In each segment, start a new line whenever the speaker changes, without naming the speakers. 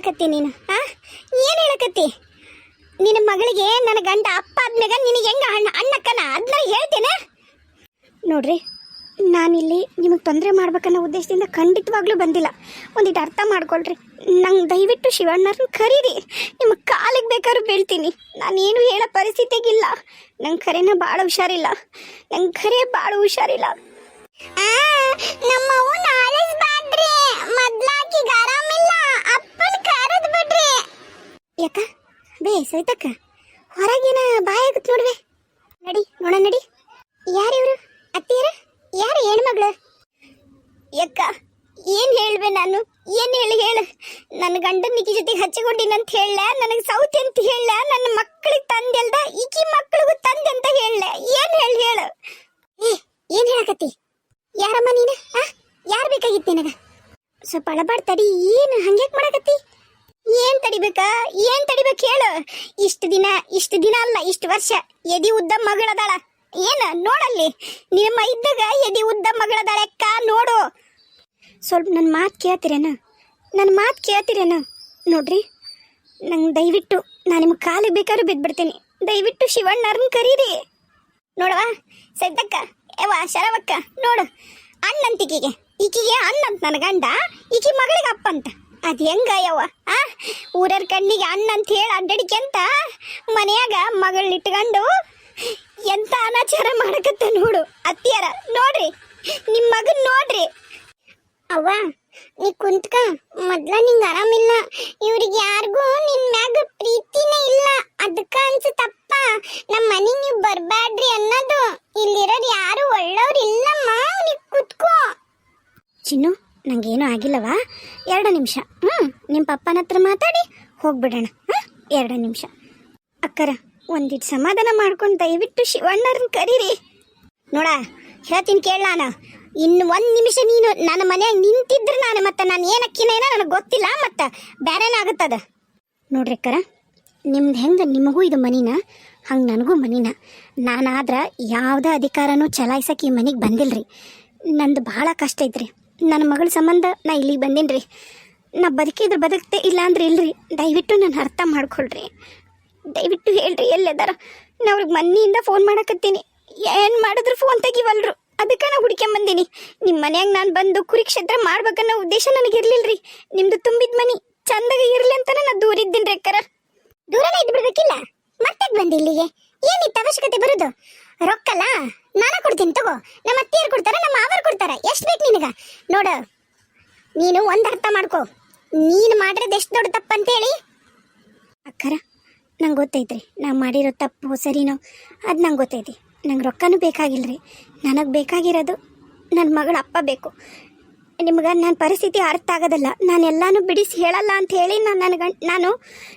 ಹೇಳಕತ್ತಿ ನೀನು? ಹಾಂ ಏನು ಹೇಳಕತ್ತಿ? ನಿನ್ನ ಮಗಳಿಗೆ ನನ್ನ ಗಂಡ ಅಪ್ಪ ಆದ್ಮ್ಯಾಗ ನಿನಗೆ ಹೆಂಗ ಅಣ್ಣ, ಅಣ್ಣಕ್ಕನ? ಅದನ್ನ ಹೇಳ್ತೇನೆ? ನೋಡ್ರಿ, ನಾನಿಲ್ಲಿ ನಿಮಗೆ ತೊಂದರೆ ಮಾಡ್ಬೇಕನ್ನೋ ಉದ್ದೇಶದಿಂದ ಖಂಡಿತವಾಗ್ಲೂ ಬಂದಿಲ್ಲ. ಒಂದಿಟ್ಟು ಅರ್ಥ ಮಾಡ್ಕೊಳ್ರಿ. ನಂಗೆ ದಯವಿಟ್ಟು ಶಿವಣ್ಣರನ್ನ ಕರೀರಿ. ನಿಮ್ಮ ಕಾಲಿಗೆ ಬೇಕಾದ್ರೂ ಬೀಳ್ತೀನಿ. ನಾನೇನು ಹೇಳೋ ಪರಿಸ್ಥಿತಿಗಿಲ್ಲ. ನಂಗೆ ಖರೇನ ಭಾಳ ಹುಷಾರಿಲ್ಲ. ನಂಗೆ ಖರೆ ಭಾಳ ಹುಷಾರಿಲ್ಲ. ನಮ್ಮವು ಯಾಕ? ಬೇ ಸೈತಕ್ಕ ಹೊರಗೇನ ಬಾಯ್ ಆಗತ್ ನೋಡ್ವೆ. ನಡಿ ನೋಡ. ನಡಿ ಯಾರಿವ್ರು ಅತ್ತಿಯರ? ಯಾರು ಹೆಣ್ಮಗಳು? ಯಕ್ಕ, ಏನು ಹೇಳ್ಬೆ ನಾನು? ಏನು ಹೇಳಿ ಹೇಳು? ನನ್ನ ಗಂಡನ ಈಕಿ ಜೊತೆಗೆ ಹಚ್ಚಿಕೊಂಡಿನಂತ ಹೇಳ, ನನಗೆ ಸೌತಿ ಅಂತ ಹೇಳ, ನನ್ನ ಮಕ್ಕಳಿಗೆ ತಂದೆಲ್ದ ಈಕಿ ಮಕ್ಕಳಿಗೂ ತಂದೆ ಅಂತ ಹೇಳ. ಏನು ಹೇಳಿ ಹೇಳು? ಏ, ಏನ್ ಹೇಳಕತ್ತಿ? ಯಾರಮ್ಮ ನೀನು, ಆ? ಯಾರು ಬೇಕಾಗಿತ್ತು ನಿನಗ? ಸ್ವಲ್ಪ ಅಳಬಾಡ್ತಡಿ ಏನು ಹಂಗ್ಯಾಕೆ ಮಾಡಕತ್ತಿ? ಏನ್ ತಡಿಬೇಕಾ? ಏನ್ ತಡಿಬೇಕು ಹೇಳು? ಇಷ್ಟು ದಿನ ಇಷ್ಟು ದಿನ ಅಲ್ಲ, ಇಷ್ಟು ವರ್ಷ. ಎದಿ ಉದ್ದ ಮಗಳದಾಳ. ಏನ? ನೋಡಲ್ಲಿ. ನಿಮ್ಮ ಇದ್ದಾಗ ಎದಿ ಉದ್ದ ಮಗಳದಾಳ ಅಕ್ಕ, ನೋಡು. ಸ್ವಲ್ಪ ನನ್ನ ಮಾತು ಕೇಳ್ತಿರೇನ? ನನ್ನ ಮಾತು ಕೇಳ್ತಿರೇನ? ನೋಡ್ರಿ. ನಂಗೆ ದಯವಿಟ್ಟು ನಾನು ನಿಮ್ಗೆ ಕಾಲಿಗೆ ಬೇಕಾದ್ರೂ ಬಿದ್ಬಿಡ್ತೀನಿ. ದಯವಿಟ್ಟು ಶಿವಣ್ಣರನ್ನ ಕರೀರಿ. ನೋಡವಾ? ಸದ್ದಕ್ಕ ಯವ್ವ, ಶರವಕ್ಕ, ನೋಡು. ಅಣ್ಣಂತಿಕಿಗೆ. ಈಕಿಗೆ ಅಣ್ಣಂತ ನನ್ನ ಗಂಡ, ಈಕಿ ಮಗಳಿಗೆ ಅಪ್ಪ ಅಂತ ಅದು ಹೆಂಗ ಆ? ಊರರ ಕಣ್ಣಿಗೆ ಅಣ್ಣ ಅಂತ ಹೇಳಿ ಅಡ್ಡಡಿಕೆ ಅಂತ ಮನ್ಯಾಗ ಮಗಳನ್ನ ಇಟ್ಕೊಂಡು ಎಂತ ಅನಾಚಾರ ಮಾಡಕತ್ತ ನೋಡು ಅತ್ತಿಯರ. ನೋಡ್ರಿ ನಿಮ್ಮ ಮಗನ್ ನೋಡ್ರಿ. ಅವ್ವ, ನೀ ಕುಂತ್ಕ, ಮೊದ್ಲ ನಿಂಗೆ ಆರಾಮಿಲ್ಲ. ಇವ್ರಿಗೆ ಯಾರಿಗೂ ನಿನ್ ಮ್ಯಾಗ ಪ್ರೀತಿನೇ ಇಲ್ಲ. ಅದಕ್ಕ ಅನ್ಸುತ್ತಪ್ಪ ನಮ್ಮ ಮನೆ ನೀವು ಬರ್ಬ್ಯಾಡ್ರಿ ಅನ್ನೋದು. ಇಲ್ಲಿರೋರು ಯಾರು ಒಳ್ಳವ್ರು ಇಲ್ಲಮ್ಮ ನೀ ಕುತ್ಕೋ. ಚಿನ್ನು ನಂಗೇನು ಆಗಿಲ್ಲವಾ? ಎರಡು ನಿಮಿಷ. ಹ್ಞೂ ನಿಮ್ಮ ಪಪ್ಪನ ಹತ್ರ ಮಾತಾಡಿ, ಹೋಗ್ಬಿಡೋಣ. ಹಾಂ, ಎರಡು ನಿಮಿಷ. ಅಕ್ಕರ ಒಂದಿಟ್ಟು ಸಮಾಧಾನ ಮಾಡ್ಕೊಂಡು ದಯವಿಟ್ಟು ಶಿವಣ್ಣರನ್ನ ಕರೀರಿ. ನೋಡ, ಹೇಳ್ತೀನಿ ಕೇಳ ನಾನು. ಇನ್ನು ಒಂದು ನಿಮಿಷ ನೀನು ನನ್ನ ಮನೆಯಾಗ ನಿಂತಿದ್ರೆ ನಾನು ಮತ್ತೆ ನಾನು ಏನಕ್ಕಿನೇನೋ ನನಗೆ ಗೊತ್ತಿಲ್ಲ ಮತ್ತು ಬೇರೆನಾಗುತ್ತದ ನೋಡ್ರಿ ಅಕ್ಕರ, ನಿಮ್ದು ಹೆಂಗೆ ನಿಮಗೂ ಇದು ಮನಿನ? ಹಂಗೆ ನನಗೂ ಮನಿನ. ನಾನಾದ್ರೆ ಯಾವುದೇ ಅಧಿಕಾರನೂ ಚಲಾಯಿಸೋಕೆ ಈ ಮನೆಗೆ ರೀ ನಂದು ಭಾಳ ಕಷ್ಟ ಐತ್ರಿ. ನನ್ನ ಮಗಳ ಸಂಬಂಧ ನಾ ಇಲ್ಲಿಗೆ ಬಂದೀನಿ ರೀ ನಾ ಬದುಕಿದ್ರೆ ಬದುಕ್ತೆ ಇಲ್ಲ ಅಂದ್ರೆ ಇಲ್ರಿ? ದಯವಿಟ್ಟು ನಾನು ಅರ್ಥ ಮಾಡ್ಕೊಳ್ರಿ. ದಯವಿಟ್ಟು ಹೇಳ್ರಿ ಎಲ್ಲದಾರ. ನಾ ಅವ್ರಿಗೆ ಮನೆಯಿಂದ ಫೋನ್ ಮಾಡಕತ್ತೀನಿ. ಏನು ಮಾಡಿದ್ರು ಫೋನ್ ತೆಗಿವಲ್ರು. ಅದಕ್ಕೆ ನಾ ಹುಡ್ಕೊಂಬಂದೀನಿ ನಿಮ್ಮ ಮನ್ಯಾಗ ನಾನು ಬಂದು ಕುರಿಕ್ಷೇತ್ರ ಮಾಡ್ಬೇಕನ್ನೋ ಉದ್ದೇಶ ನನಗೆ ರೀ ನಿಮ್ದು ತುಂಬಿದ ಮನಿ ಚಂದಾಗ ಇರಲಿ ಅಂತಾನೆ ನಾ ದೂರ ಇದ್ದೀನಿ ರೀ ಅಕ್ಕರ. ದೂರನೇ ಇದ್ದು ಬಿಡ್ಬೇಕಿಲ್ಲ. ಮತ್ತೆ ಬಂದಿ ಇಲ್ಲಿಗೆ? ಏನಿತ್ತು ಅವಶ್ಯಕತೆ ಬರುದು ರೊಕ್ಕಲ್ಲ ನಾನ ಕೊಡ್ತೀನಿ ತಗೋ ನಮ್ಮ ಅತ್ತಿಯರು ಕೊಡ್ತಾರ ನಮ್ಮ ಮಾವರು ಕೊಡ್ತಾರ ಎಷ್ಟು ಬೇಕು ನಿನಗ ನೋಡು ನೀನು ಒಂದು ಅರ್ಥ ಮಾಡ್ಕೋ ನೀನು ಮಾಡಿರೋದು ಎಷ್ಟು ದೊಡ್ಡ ತಪ್ಪು ಅಂತೇಳಿ ಅಕ್ಕರ ಗೊತ್ತೈತ್ರಿ ನಾ ಮಾಡಿರೋ ತಪ್ಪು ಸರಿನೋ? ಅದು ನಂಗೆ ಗೊತ್ತೈತಿ. ನಂಗೆ ರೊಕ್ಕನೂ ಬೇಕಾಗಿಲ್ಲ ರೀ ನನಗೆ ಬೇಕಾಗಿರೋದು ನನ್ನ ಮಗಳ ಅಪ್ಪ ಬೇಕು. ನಿಮ್ಗೆ ನನ್ನ ಪರಿಸ್ಥಿತಿ ಅರ್ಥ ಆಗೋದಲ್ಲ. ನಾನು ಎಲ್ಲಾನು ಬಿಡಿಸಿ ಹೇಳಲ್ಲ ಅಂತ ಹೇಳಿ ನಾನು ನನ್ನ ಗಂಡ, ನಾನು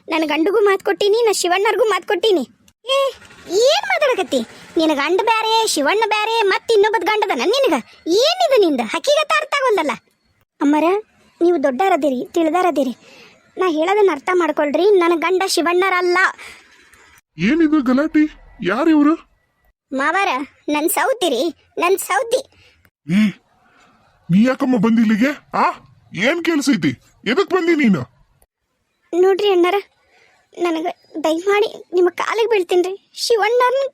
ನನ್ನ ಗಂಡಗೂ ಮಾತು ಕೊಟ್ಟೀನಿ ನಾ ಶಿವಣ್ಣರಿಗೂ ಮಾತು ಕೊಟ್ಟೀನಿ. ಏ, ಏನು ಮಾತಾಡಕತ್ತಿ? ನಿನ್ನ ಗಂಡ ಬೇರೆ ಶಿವಣ್ಣ ಬೇರೆ ಮತ್ತೆ ಇನ್ನೊಬ್ಬದ ಗಂಡದನ ನಿನಗೆ? ಏನಿದು ನಿಂದ? ಹಕ್ಕಿಗತ್ತ ಅರ್ಥ ಆಗೋಲ್ಲಲ್ಲ ಅಮ್ಮರ, ನೀವು ದೊಡ್ಡರದಿರಿ, ತಿಳಿದಾರದಿರಿ. ನಾ ಹೇಳೋದನ್ನ ಅರ್ಥ ಮಾಡ್ಕೊಳ್ರಿ. ನನ್ನ ಗಂಡ ಶಿವಣ್ಣರಲ್ಲ.
ಏನಿದು ಗಲಾಟಿ? ಯಾರು ಇವರು?
ಮಾವರ ನನ್ನ ಸೌತಿರಿ ನನ್ನ ಸೌತಿ.
ಏ ನೀ ಯಾಕಮ್ಮ ಬಂದಿ ಇಲ್ಲಿಗೆ? ಆ ಏನ್ ಕೆಲ್ಸ ಐತಿ ಎದಕ್ ಬಂದಿ ನೀನು?
ನೋಡ್ರಿ ಅಣ್ಣಾರ ನನಗೆ ದಯಮಾಡಿ ನಿಮ್ಮ ಕಾಲಿಗೆ ಬೀಳ್ತೀನಿ ರೀ.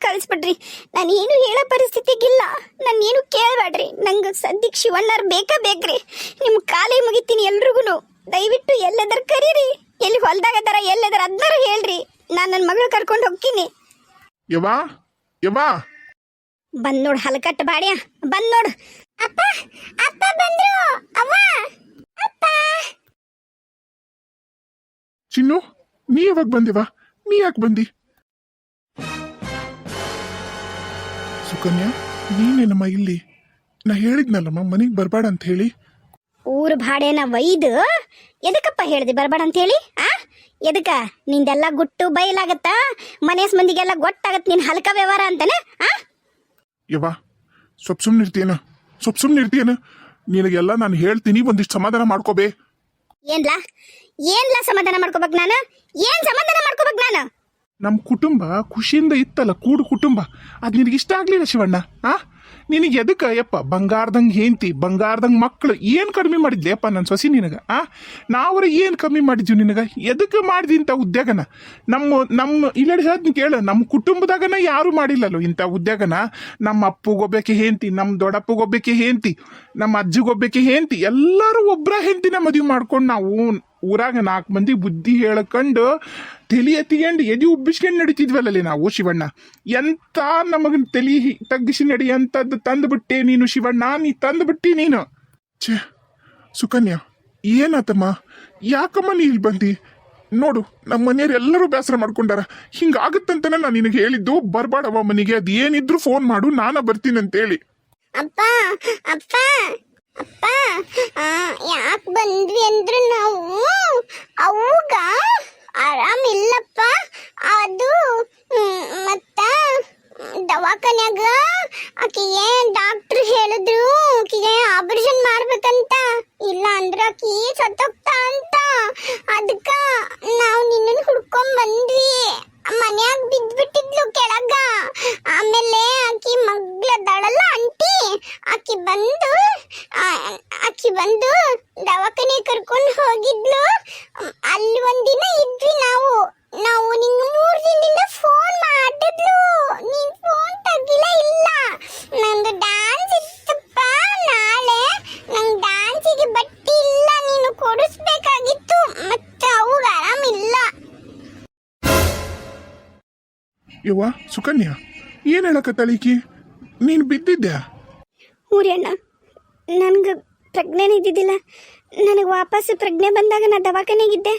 ಕಳಿಸ್ಬಿಡ್ರಿ. ನಾನು ಏನು ಹೇಳೋ ಪರಿಸ್ಥಿತಿಗಿಲ್ಲ. ನಾನು ಏನು ಕೇಳಬೇಡ್ರಿ ನಂಗೆ ಸದ್ಯಕ್ಕೆ ಶಿವಣ್ಣರು ಬೇಕಾ ಬೇಕ್ರಿ. ನಿಮ್ಮ ಕಾಲಿಗೆ ಮುಗಿತೀನಿ ಎಲ್ರಿಗೂ ದಯವಿಟ್ಟು ಎಲ್ಲದರ ಕರೀರಿ. ಎಲ್ಲಿ ಹೊಲ್ದಾಗ ಅದರ ಎಲ್ಲದರ ಅದ್ನಾರ ಹೇಳ್ರಿ. ನಾನು ನನ್ನ ಮಗಳು ಕರ್ಕೊಂಡು ಹೋಗ್ತೀನಿ. ಬಂದ್ ನೋಡು ಹಲಕಟ್ಟು ಬಾಡ್ಯ ಬಂದ್ ನೋಡು. ಅಪ್ಪ ಅಪ್ಪ ಬಂದ್ರು ಅವ್ವ. ಅಪ್ಪ.
ಚಿನ್ನು ನೀ ಯಾವಾಗ ಬಂದಿವಾ? ನೀ ಯಾಕೆ ಬಂದಿ? ಸುಕನ್ಯಾ ನೀನೇನಮ್ಮ ಇಲ್ಲಿ? ನಾ ಹೇಳಿದ್ನಲ್ಲಮ್ಮ ಮನೆಗೆ ಬರಬೇಡ ಅಂತ ಹೇಳಿ.
ಊರ್ ಭಾಡೆನ ಒಯ್ದು ಎದಕ್ಕಪ್ಪ ಹೇಳ್ದೆ ಬರಬೇಡ ಅಂತ ಹೇಳಿ ಆ? ಎದಕ್ಕ? ನಿಂದೆಲ್ಲ ಗುಟ್ಟು ಬಯಲಾಗತ್ತ ಮನೆಸ್ ಮಂದಿಗೆಲ್ಲ ಗೊತ್ತಾಗತ್ ನಿನ್ ಹಲ್ಕ ವ್ಯವಹಾರ ಅಂತಾನೆ ಆ?
ಯವಾ ಸೊಪ್ ಸುಮ್ಮನೆ ಇರ್ತೀಯನ? ಸೊಪ್ ಸುಮ್ಮನೆ ಇರ್ತೀಯನ? ನಿನಗೆಲ್ಲ ನಾನು ಹೇಳ್ತೀನಿ ಒಂದಿಷ್ಟು ಸಮಾಧಾನ ಮಾಡ್ಕೋಬೇ
ಏನ್ಲಾ? ಏನ್ಲಾ ಸಮಾಧಾನ ಮಾಡ್ಕೋಬೇಕು ನಾನು? ಏನ್ ಸಮಾಧಾನ ಮಾಡ್ಕೋಬೇಕು ನಾನು?
ನಮ್ಮ ಕುಟುಂಬ ಖುಷಿಯಿಂದ ಇತ್ತಲ್ಲ ಕೂಡು ಕುಟುಂಬ. ಅದು ನಿನಗೆ ಇಷ್ಟ ಆಗ್ಲಿಲ್ಲ ಶಿವಣ್ಣ ಆ? ನಿನಗೆ ಎದಕ್ಕೆ? ಯಪ್ಪ, ಬಂಗಾರದಂಗೆ ಹೇಂತಿ ಬಂಗಾರದಂಗೆ ಮಕ್ಕಳು ಏನು ಕಡಿಮೆ ಮಾಡಿದ್ಲಿ? ಅಪ್ಪ ನನ್ನ ಸೊಸಿ ನಿನಗೆ, ಆ? ನಾವ್ರ ಏನು ಕಮ್ಮಿ ಮಾಡಿದ್ವಿ ನಿನಗೆ? ಎದಕ್ಕೆ ಮಾಡಿದಿ ಇಂಥ ಉದ್ಯೋಗನ? ನಮ್ಮ ನಮ್ಮ, ಇಲ್ಲಡಿ ಹೇಳ್ತೀನಿ ಕೇಳು, ನಮ್ಮ ಕುಟುಂಬದಾಗನ ಯಾರು ಮಾಡಿಲ್ಲಲ್ಲೋ ಇಂಥ ಉದ್ಯೋಗನ? ನಮ್ಮ ಅಪ್ಪಗೊಬ್ಬಕ್ಕೆ ಹೇಂತಿ ನಮ್ಮ ದೊಡ್ಡಪ್ಪಗೊಬ್ಬಕ್ಕೆ ಹೇಂತಿ ನಮ್ಮ ಅಜ್ಜಿಗೊಬ್ಬಕ್ಕೆ ಹೇಂತಿ ಎಲ್ಲರೂ ಒಬ್ಬರ ಹೆಂತಿನ ಮದುವೆ ಮಾಡ್ಕೊಂಡು ನಾವು ಊರಾಗ ನಾಲ್ಕು ಮಂದಿ ಬುದ್ಧಿ ಹೇಳಕೊಂಡು ತಲಿ ಎತ್ತಿಕೊಂಡು ಎದಿ ಉಬ್ಬಿಸ್ಕೊಂಡು ನಡೀತಿದ್ವಲ್ಲಲ್ಲಿ ನಾವು, ಶಿವಣ್ಣ. ಎಂತ ನಮಗ ತಲಿ ತಗ್ಗಿಸಿ ನಡಿ ಅಂತದ್ದು ತಂದುಬಿಟ್ಟೆ ನೀನು, ಶಿವಣ್ಣ? ನೀ ತಂದುಬಿಟ್ಟಿ ನೀನು. ಛೇ, ಸುಕನ್ಯಾ, ಏನಾತಮ್ಮ? ಯಾಕಮ್ಮ ನೀ ಇಲ್ಲಿ ಬಂದಿ? ನೋಡು ನಮ್ಮ ಮನೆಯವ್ರು ಎಲ್ಲರೂ ಬೇಸರ ಮಾಡ್ಕೊಂಡಾರ. ಹಿಂಗಾಗುತ್ತಂತನೇ ನಾನು ನಿನಗೆ ಹೇಳಿದ್ದು. ಬರಬಾಡವ ಮನೆಗೆ. ಅದು ಏನಿದ್ರು ಫೋನ್ ಮಾಡು, ನಾನ ಬರ್ತೀನಿ ಅಂತೇಳಿ
ಅಪ್ಪ ಅಪ್ಪ! ಅಪ್ಪ ಯಾಕೆ ಬಂದ್ವಿ ಅಂದ್ರೆ ನಾವು, ಅವಾಗ ಆರಾಮಿಲ್ಲಪ್ಪ ಅದು ಮತ್ತ ದವಾಖಾನ್ಯಾಗ ಆಕಿಗೆ ಡಾಕ್ಟ್ರ್ ಹೇಳಿದ್ರು, ಆಕಿಗೆ ಆಪರೇಷನ್ ಮಾಡ್ಬೇಕಂತ. ಇಲ್ಲ ಅಂದ್ರೆ ಆಕಿ ಸತ್ತೋಗ್ತಾ ಅಂತ. ಅದಕ್ಕ
ಯವ್ವ ಸುಕನ್ಯಾ ಏನು ಹೇಳಕತ್ತಾಳಿಕಿ ನೀನು ಬಿದ್ದಿದ್ದೆ
ಊರಿ ಅಣ್ಣ ನನಗೆ ಪ್ರಜ್ಞೆನೇ ಇದ್ದಿದ್ದಿಲ್ಲ ನನಗೆ ವಾಪಸ್ ಪ್ರಜ್ಞೆ ಬಂದಾಗ ನಾ ದವಾಖಾನೆಗಿದ್ದೆ.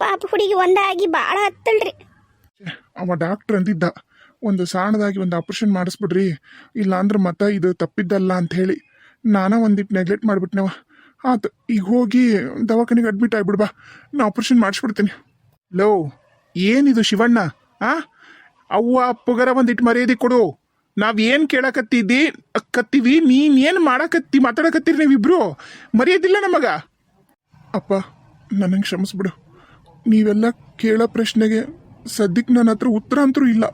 ಪಾಪ ಹುಡುಗಿ ಒಂದಾಗಿ ಭಾಳ ಹತ್ತಳ್ರಿ
ಛೆ, ಅವ ಡಾಕ್ಟರ್ ಅಂದಿದ್ದ. ಒಂದು ಸಾಣದಾಗಿ ಒಂದು ಆಪರೇಷನ್ ಮಾಡಿಸ್ಬಿಡ್ರಿ. ಇಲ್ಲ ಅಂದ್ರೆ ಮತ್ತೆ ಇದು ತಪ್ಪಿದ್ದಲ್ಲ ಅಂತ ಹೇಳಿ ನಾನ ಒಂದಿಟ್ ನೆಗ್ಲೆಕ್ಟ್ ಮಾಡ್ಬಿಟ್ನವ. ಆತು ಈಗ ಹೋಗಿ ದವಾಖಾನೆಗೆ ಅಡ್ಮಿಟ್ ಆಗ್ಬಿಡ್ಬಾ ನಾ ಆಪರೇಷನ್ ಮಾಡಿಸ್ಬಿಡ್ತೀನಿ. ಲೋ ಏನಿದು ಶಿವಣ್ಣ ಆ? ಅವ್ವ ಅಪ್ಪಗರ ಒಂದಿಟ್ಟು ಮರ್ಯಾದೆ ಕೊಡು. ನಾವೇನು ಕೇಳಕತ್ತಿದ್ದಿ, ಕತ್ತೀವಿ ನೀನೇನು ಏನು ಮಾಡಕತ್ತಿ, ಮಾತಾಡಕತ್ತೀರಿ ನೀವಿಬ್ರು? ಮರ್ಯಾದಿಲ್ಲ ನಮಗ. ಅಪ್ಪ ನನಗೆ ಕ್ಷಮಿಸ್ಬಿಡು. ನೀವೆಲ್ಲ ಕೇಳೋ ಪ್ರಶ್ನೆಗೆ ಸದ್ಯಕ್ಕೆ ನನ್ನ ಹತ್ರ ಉತ್ತರ ಅಂತರೂ ಇಲ್ಲ.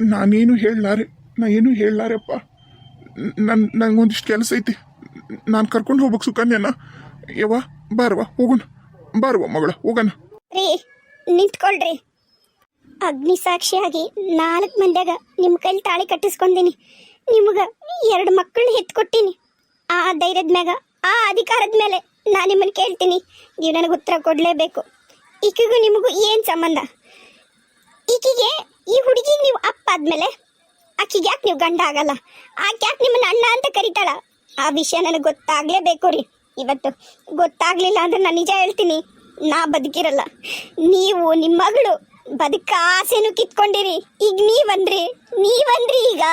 ನಾನೇನು ಹೇಳಲಾರೆ, ನಾ ಏನು ಹೇಳಲಾರಪ್ಪ ನನ್ನ ನನಗೊಂದಿಷ್ಟು ಕೆಲಸ ಐತಿ. ನಾನು ಕರ್ಕೊಂಡು ಹೋಗ್ಬೇಕು ಸುಕನ್ಯನ. ಯವ್ವ, ಬಾರವ್ವ, ಹೋಗೋಣ. ಬಾರವ್ವ ಮಗಳ, ಹೋಗೋಣ.
ರೀ, ನಿಂತ್ಕೊಳ್ರಿ. ಅಗ್ನಿ ಸಾಕ್ಷಿಯಾಗಿ ನಾಲ್ಕು ಮಂದ್ಯಾಗ ನಿಮ್ಮ ಕೈಲಿ ತಾಳಿ ಕಟ್ಟಿಸ್ಕೊಂಡೀನಿ. ನಿಮಗೆ ಎರಡು ಮಕ್ಕಳನ್ನ ಹೆತ್ಕೊಟ್ಟೀನಿ. ಆ ಧೈರ್ಯದ ಮ್ಯಾಗ, ಆ ಅಧಿಕಾರದ ಮೇಲೆ ನಾನು ನಿಮ್ಮನ್ನು ಕೇಳ್ತೀನಿ. ನೀವು ನನಗೆ ಉತ್ತರ ಕೊಡಲೇಬೇಕು. ಈಕಿಗೂ ನಿಮಗೂ ಏನು ಸಂಬಂಧ? ಈಕಿಗೆ ಈ ಹುಡುಗಿಗೆ ನೀವು ಅಪ್ಪ ಆದಮೇಲೆ ಆಕಿಗೆ ಯಾಕೆ ನೀವು ಗಂಡ ಆಗಲ್ಲ? ಆಕೆ ಯಾಕೆ ನಿಮ್ಮನ್ನ ಅಣ್ಣ ಅಂತ ಕರಿತಾಳ? ಆ ವಿಷಯ ನನಗೆ ಗೊತ್ತಾಗ್ಲೇಬೇಕು ರೀ. ಇವತ್ತು ಗೊತ್ತಾಗಲಿಲ್ಲ ಅಂದ್ರೆ ನಾನು ನಿಜ ಹೇಳ್ತೀನಿ. ನಾ ಬದುಕಿರಲ್ಲ. ನೀವು ನಿಮ್ಮ ಮಗಳು ಬದುಕ ಆಸೆನೂ ಕಿತ್ಕೊಂಡಿರಿ. ಈಗ ನೀವಂದ್ರಿ ನೀವಂದ್ರಿ ಈಗ.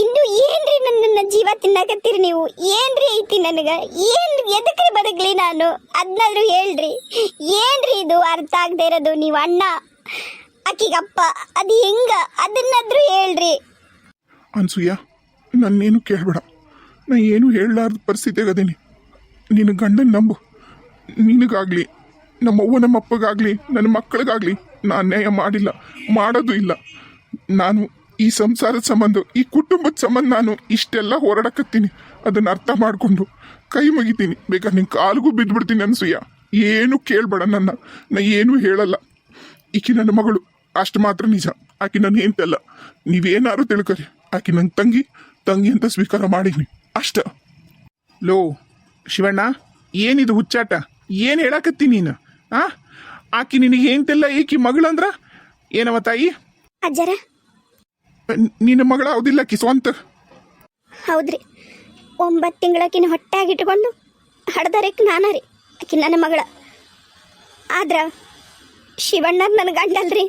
ಇನ್ನು ಏನ್ರಿ ನನ್ನ ಜೀವ ತಿನ್ನಕತ್ತೀರಿ ನೀವು? ಏನ್ರಿ ಐತಿ ನನಗೆ? ಏನ್ ಎದಕ್ರಿ ಬದುಕ್ಲಿ ನಾನು? ಅದನ್ನಾದ್ರೂ ಹೇಳ್ರಿ. ಏನ್ರಿ ಇದು? ಅರ್ಥ ಆಗದೆ ಇರೋದು ನೀವು ಅಣ್ಣ, ಅಕ್ಕಿಗಪ್ಪ, ಅದು ಹೆಂಗ? ಅದನ್ನಾದ್ರೂ ಹೇಳ್ರಿ.
ಅನ್ಸೂಯ, ನನ್ನೇನು ಕೇಳಬೇಡ. ನಾ ಏನು ಹೇಳಲಾರ್ದ ಪರಿಸ್ಥಿತಿಯಾಗ ಆಗದೇನಿ ನಿನ್ನ ಗಂಡನ ನಂಬು. ನಿನಗಾಗ್ಲಿ, ನಮ್ಮವ್ವ ನಮ್ಮ ಅಪ್ಪಗಾಗ್ಲಿ ನನ್ನ ಮಕ್ಕಳಿಗಾಗ್ಲಿ ನಾ ಅನ್ಯಾಯ ಮಾಡಿಲ್ಲ, ಮಾಡೋದು ಇಲ್ಲ. ನಾನು ಈ ಸಂಸಾರದ ಸಂಬಂಧ, ಈ ಕುಟುಂಬದ ಸಂಬಂಧ ನಾನು ಇಷ್ಟೆಲ್ಲ ಹೋರಾಡಕತ್ತೀನಿ. ಅದನ್ನು ಅರ್ಥ ಮಾಡಿಕೊಂಡು ಕೈ ಮುಗಿತೀನಿ. ಬೇಕಾದ್ರೆ ನಿನ್ನ ಕಾಲಿಗೂ ಬಿದ್ದುಬಿಡ್ತೀನಿ ಅನ್ಸೂಯ. ಏನು ಕೇಳಬೇಡ ನನ್ನ. ನಾ ಏನೂ ಹೇಳಲ್ಲ. ಈಕೆ ನನ್ನ ಮಗಳು. ಅಷ್ಟು ಮಾತ್ರ ನಿಜ. ಆಕೆ ನಾನು ಹೆಂಡತಿ ನೀವೇನಾರು ತಿಳ್ಕೊರಿ. ಆಕೆ ನನ್ನ ತಂಗಿ. ತಂಗಿ ಅಂತ ಸ್ವೀಕಾರ ಮಾಡೀನಿ. ಅಷ್ಟ. ಲೋ, ಶಿವಣ್ಣ, ಏನಿದು ಹುಚ್ಚಾಟ? ಏನು ಹೇಳಕತ್ತೀನಿ ನೀನು? ಆ? ಆಕಿ ನಿನಗೆ ಹೆಂಡ್ತಿಲ್ಲ ಈಕಿ ಮಗಳಂದ್ರ ಏನವ ತಾಯಿ?
ಅಜ್ಜರ?
ನಿನ್ನ ಮಗಳ ಹೌದಿಲ್ಲ ಆಕಿ ಸ್ವಂತ?
ಹೌದ್ರಿ. ಒಂಬತ್ತು ತಿಂಗಳಕಿನ ಹೊಟ್ಟಾಗಿ ಇಟ್ಕೊಂಡು ಹಡ್ದರಕ್ಕೆ ನಾನ ರೀ ಆಕಿ ನನ್ನ ಮಗಳ. ಆದ್ರ ಶಿವಣ್ಣ ನನ್ನ ಗಂಡ ಅಲ್ರಿ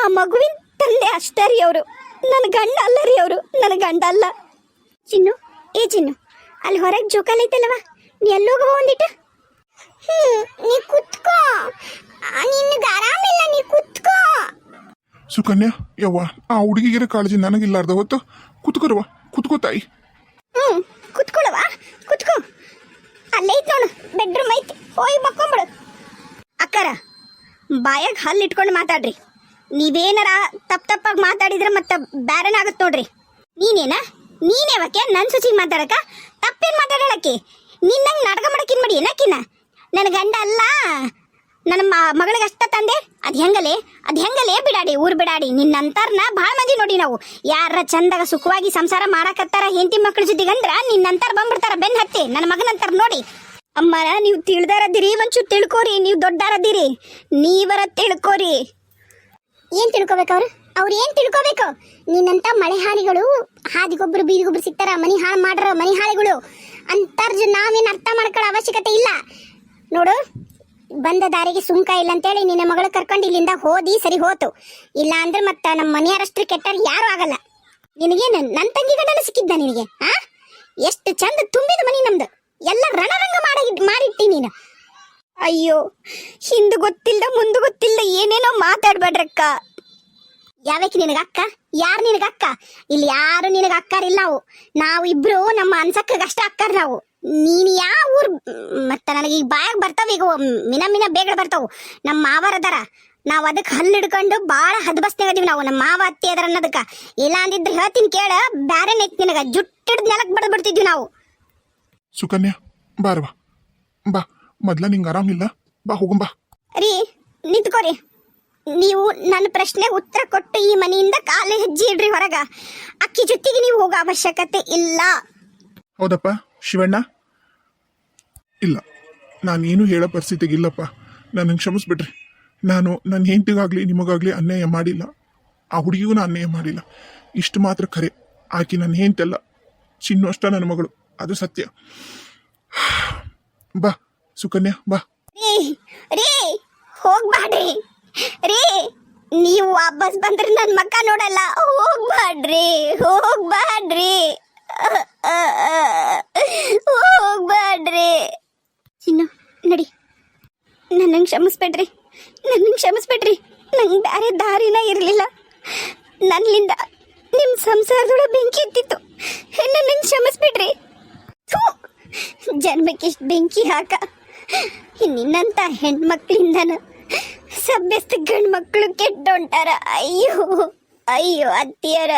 ಆ ಮಗುವಿನ ತಂದೆ ಅಷ್ಟೇ ರೀ ಅವರು. ನನ್ನ ಗಂಡ ಅಲ್ಲ ರೀ ಅವರು ನನ್ನ ಗಂಡ ಅಲ್ಲ. ಚಿನ್ನು ಏ ಚಿನ್ನು ಅಲ್ಲಿ ಹೊರಗೆ ಜೋಕಾಲ ಐತಲ್ವಾ ನೀ ಎಲ್ಲೋಗವ ಒಂದಿಟ್ಟು ನೀ ಕುತ್ಕೋ. ನಿನಗೆ ಆರಾಮಿಲ್ಲ ನೀ ಕುತ್ಕೋ.
ಸುಕನ್ಯಾ ಯವ್ವ ಆ ಹುಡುಗಿಗಿರೋ ಕಾಳಜಿ ನನಗಿಲ್ಲಾರ್ದ ಹೊತ್ತು ಕುತ್ಕೊರವ ಕುತ್ಕೋ ತಾಯಿ.
ಹ್ಮ್ ಕುತ್ಕೊಳ್ಳವ ಕುತ್ಕೋ. ಅಲ್ಲೇ ಐತ್ ನೋಡು ಬೆಡ್ರೂಮ್ ಐತಿ ಹೋಗಿ ಮಕ್ಕೊಂಬಿಡು. ಅಕ್ಕರ ಬಾಯಾಗ ಹಲ್ಲು ಇಟ್ಕೊಂಡು ಮಾತಾಡ್ರಿ. ನೀವೇನಾರ ತಪ್ಪ ತಪ್ಪಾಗಿ ಮಾತಾಡಿದ್ರೆ ಮತ್ತೆ ಬ್ಯಾರನಾಗತ್ತೆ ನೋಡ್ರಿ. ನೀನೇನ? ನೀನೇವಕ್ಕೆ ನನ್ನ ಸುಚಿಗೆ ಮಾತಾಡಕ? ತಪ್ಪೇನು ಮಾತಾಡಕ್ಕೆ ನಿನ್ನಂಗೆ ನಾಟಕ ಮಾಡಕ್ಕಿನ್ ಮಾಡಿ ಏನಕ್ಕಿನ ನನ್ನ ಗಂಡ ಅಲ್ಲ. ನನ್ನ ಮಗಳಿಗೆ ಅಷ್ಟ ತಂದೆ. ಅದ್ ಹೆಂಗಲೇ ಅದ್ ಹೆಂಗಲೇ ಬಿಡಾಡಿ, ಊರ್ ಬಿಡಾಡಿ. ನಿನ್ನಂತರ್ನ ಭಾಳ ಮಂದಿ ನೋಡಿ ನಾವು. ಯಾರ ಚಂದಾಗ ಸುಖವಾಗಿ ಸಂಸಾರ ಮಾಡಾಕತ್ತಾರ ಹೆಂಡತಿ ಮಕ್ಳ ಜೊತೆಗಂದ್ರ ನಿನ್ನಂತರ ಬಂದ್ಬಿಡ್ತಾರ ಬೆನ್ ಹತ್ತಿ. ನನ್ನ ಮಗನಂತಾರ ನೋಡಿ. ಅಮ್ಮ, ನೀವು ತಿಳಿದಾರದಿರಿ ಒಂಚೂರು ತಿಳ್ಕೋರಿ, ನೀವು ದೊಡ್ಡಾರದಿರಿ ನೀವರ ತಿಳ್ಕೋರಿ. ಏನ್ ತಿಳ್ಕೊಬೇಕು ಅವ್ರು? ಅವ್ರು ಏನ್ ತಿಳ್ಕೊಬೇಕು? ನಿನ್ನಂತ ಮಳೆ ಹಾನಿಗಳು, ಹಾದಿಗೊಬ್ರು, ಬೀದಿಗೊಬ್ರು ಸಿಗ್ತಾರ, ಮನಿ ಹಾಳು ಮಾಡ್ರ ಮನಿ ಹಾಳಿಗಳು. ಅಂತರ್ಜ್, ನಾವೇನು ಅರ್ಥ ಮಾಡ್ಕೊಳ್ಳೋ ಅವಶ್ಯಕತೆ ಇಲ್ಲ. ನೋಡು, ಬಂದ ದಾರಿಗೆ ಸುಂಕ ಇಲ್ಲ ಅಂತೇಳಿ ನಿನ್ನ ಮಗಳು ಕರ್ಕೊಂಡು ಇಲ್ಲಿಂದ ಹೋದಿ ಸರಿ ಹೋತು. ಇಲ್ಲ ಅಂದ್ರೆ ಮತ್ತೆ ನಮ್ಮ ಮನೆಯವರಷ್ಟು ಕೆಟ್ಟರು ಯಾರು ಆಗಲ್ಲ. ನಿನಗೇನು ನನ್ನ ತಂಗಿ ಗಂಡನ ಸಿಕ್ಕಿದ್ದ ನಿನಗೆ, ಆ? ಎಷ್ಟು ಚಂದ ತುಂಬಿದ ಮನಿ ನಮ್ದು. ಎಲ್ಲ ರಣರಂಗ ಮಾಡಿ ಮಾಡಿಟ್ಟಿ ನೀನು. ಅಯ್ಯೋ, ಹಿಂದೆ ಗೊತ್ತಿಲ್ಲ ಮುಂದೆ ಗೊತ್ತಿಲ್ಲ ಏನೇನೋ ಮಾತಾಡ್ಬೇಡ್ರಕ್ಕ. ಯಾವಕ್ಕೆ ನಿನಗ ಅಕ್ಕ? ಯಾರು ನಿನಗ ಅಕ್ಕ? ಇಲ್ಲಿ ಯಾರು ನಿನಗ ಅಕ್ಕಾರಿಲ್ಲ ನಾವು ನಾವು ಇಬ್ರು ನಮ್ಮ ಅನ್ಸಕ್ಕಷ್ಟ ಅಕ್ಕಾರ ನಾವು. ನೀನ್ ಯಾವ ಊರ್ ಮತ್ತ ನನಗೆ ಈಗ ಬಾಯಾಗ ಬರ್ತಾವ ಈಗ ಮಿನ ಮಿನ ಬೇಗ ಬರ್ತಾವು. ನಮ್ಮ ಮಾವರ ಅದಾರ. ನಾವ್ ಅದಕ್ಕೆ ಹಲ್ಲು ಹಿಡ್ಕೊಂಡು ಬಾಳ ಹದ್ಬಸ್ನಾಗದೀವಿ ನಾವು ನಮ್ಮ ಮಾವ ಅತ್ತಿ ಅದರ ಅನ್ನೋದಕ್ಕ. ಇಲ್ಲ ಅಂದಿದ್ರೆ ಹೇಳ್ತೀನಿ ಕೇಳ ಬ್ಯಾರೆ ನೈತ್ ನಿನಗ ಜುಟ್ಟಿಡ್ ನೆಲಕ್ಕೆ ಬಡದ್ ಬಿಡ್ತಿದ್ವಿ ನಾವು.
ಸುಕನ್ಯಾ ಬಾರವಾ ಬಾ ಮೊದ್ಲ ನಿಂಗೆ ಆರಾಮಿಲ್ಲ ಬಾ ಹೋಗಂಬಾ
ರೀ ನಿಂತ್ಕೋರಿ. ನೀವು ನನ್ನ ಪ್ರಶ್ನೆ ಉತ್ತರ ಕೊಟ್ಟು ಈ ಮನೆಯಿಂದ ಕಾಲು ಹೆಜ್ಜೆ ಇಡ್ರಿ ಹೊರಗ. ಅಕ್ಕಿ ಜೊತೆಗೆ ನೀವು ಹೋಗೋ ಅವಶ್ಯಕತೆ ಇಲ್ಲ.
ಹೌದಪ್ಪ ಶಿವಣ್ಣ. ಇಲ್ಲ, ನಾನೇನು ಹೇಳೋ ಪರಿಸ್ಥಿತಿಗೆ ಇಲ್ಲಪ್ಪ ನನಗೆ ಕ್ಷಮಿಸ್ಬಿಟ್ರಿ ನಾನು ನನ್ನ ಹೆಂಡತಿಗಾಗಲಿ ನಿಮಗಾಗಲಿ ಅನ್ಯಾಯ ಮಾಡಿಲ್ಲ. ಆ ಹುಡುಗಿಗೂ ನಾನು ಅನ್ಯಾಯ ಮಾಡಿಲ್ಲ. ಇಷ್ಟು ಮಾತ್ರ ಖರೆ. ಆಕೆ ನನ್ನ ಹೆಂಡತಿಯಲ್ಲ. ಚಿನ್ನು ಅಷ್ಟ ನನ್ನ ಮಗಳು. ಅದು ಸತ್ಯ. ಬಾ, ಸುಕನ್ಯಾ, ಬಾ.
ರೀ ಹೋಗ್ಬಾಡ್ರಿ ರೀ, ನೀವು ವಾಪಸ್ ಬಂದ್ರೆ ನನ್ನ ಮಕ್ಕ ನೋಡಲ್ಲ. ಹೋಗ್ಬಾಡ್ರಿ ಹೋಗ್ಬಾಡ್ರಿ ಹೋಗ್ಬಾಡ್ರಿ ಚಿನ್ನು ನಡಿ. ನನ್ನಂಗೆ ಕ್ಷಮಿಸ್ಬೇಡ್ರಿ. ನನ್ನಂಗೆ ಕ್ಷಮಿಸ್ಬೇಡ್ರಿ. ನಂಗೆ ಬೇರೆ ದಾರಿನ ಇರಲಿಲ್ಲ. ನನ್ನಿಂದ ನಿಮ್ಮ ಸಂಸಾರದೊಳಗೆ ಬೆಂಕಿ ಎತ್ತಿತ್ತು ನನ್ನಂಗೆ ಕ್ಷಮಿಸ್ಬಿಡ್ರಿ. ಜನ್ಮಕ್ಕೆ ಇಷ್ಟು ಬೆಂಕಿ ಹಾಕ. ನಿನ್ನಂತ ಹೆಣ್ಮಕ್ಳಿಂದನ ಸಭ್ಯಸ್ಥ ಗಂಡು ಮಕ್ಕಳು ಕೆಟ್ಟೊಂಟಾರ. ಅಯ್ಯೋ ಅಯ್ಯೋ, ಅತ್ತಿಯರ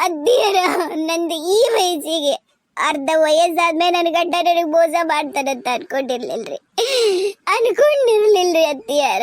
ಅತ್ತಿಯರ, ನಂದು ಈ ವಯಸ್ಸಿಗೆ. ಅರ್ಧ ವಯಸ್ಸಾದ್ಮೇಲೆ ನನ್ನ ಗಂಡ ನನಗೆ ಮೋಸ ಮಾಡ್ತಾನಂತ ಅನ್ಕೊಂಡಿರ್ಲಿಲ್ರಿ. ಅನ್ಕೊಂಡಿರ್ಲಿಲ್ರಿ ಅತ್ತಿಯರ.